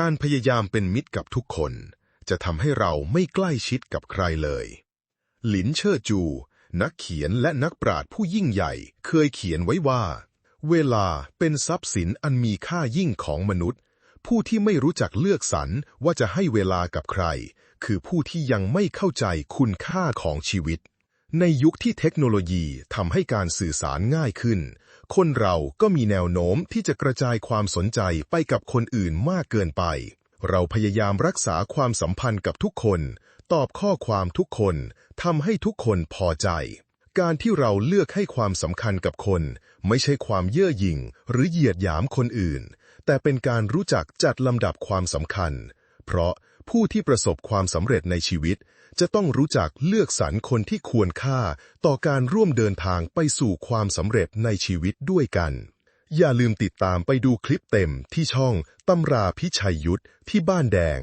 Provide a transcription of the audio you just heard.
การพยายามเป็นมิตรกับทุกคน จะทำให้เราไม่ใกล้ชิดกับใครเลย หลินเชอร์จู นักเขียนและนักปราชญ์ผู้ยิ่งใหญ่ เคยเขียนไว้ว่า เวลาเป็นทรัพย์สินอันมีค่ายิ่งของมนุษย์ ผู้ที่ไม่รู้จักเลือกสรรว่าจะให้เวลากับใคร คือผู้ที่ยังไม่เข้าใจคุณค่าของชีวิต ในยุคที่เทคโนโลยีทำให้การสื่อสารง่ายขึ้น คนเราก็มีแนวโน้มที่จะกระจายความสนใจไปกับคนอื่นมากเกินไป เราพยายามรักษาความสัมพันธ์กับทุกคน ตอบข้อความทุกคนทำให้ทุกคนพอใจ การที่เราเลือกให้ความสำคัญกับคน ไม่ใช่ความเย่อหยิ่งหรือเหยียดหยามคนอื่น แต่เป็นการรู้จักจัดลำดับความสำคัญ เพราะ ผู้ที่ประสบความสำเร็จในชีวิต จะต้องรู้จักเลือกสรรคนที่ควรค่าต่อการร่วมเดินทางไปสู่ความสำเร็จในชีวิตด้วยกัน อย่าลืมติดตามไปดูคลิปเต็มที่ช่องตำราพิชัยยุทธที่บ้านแดง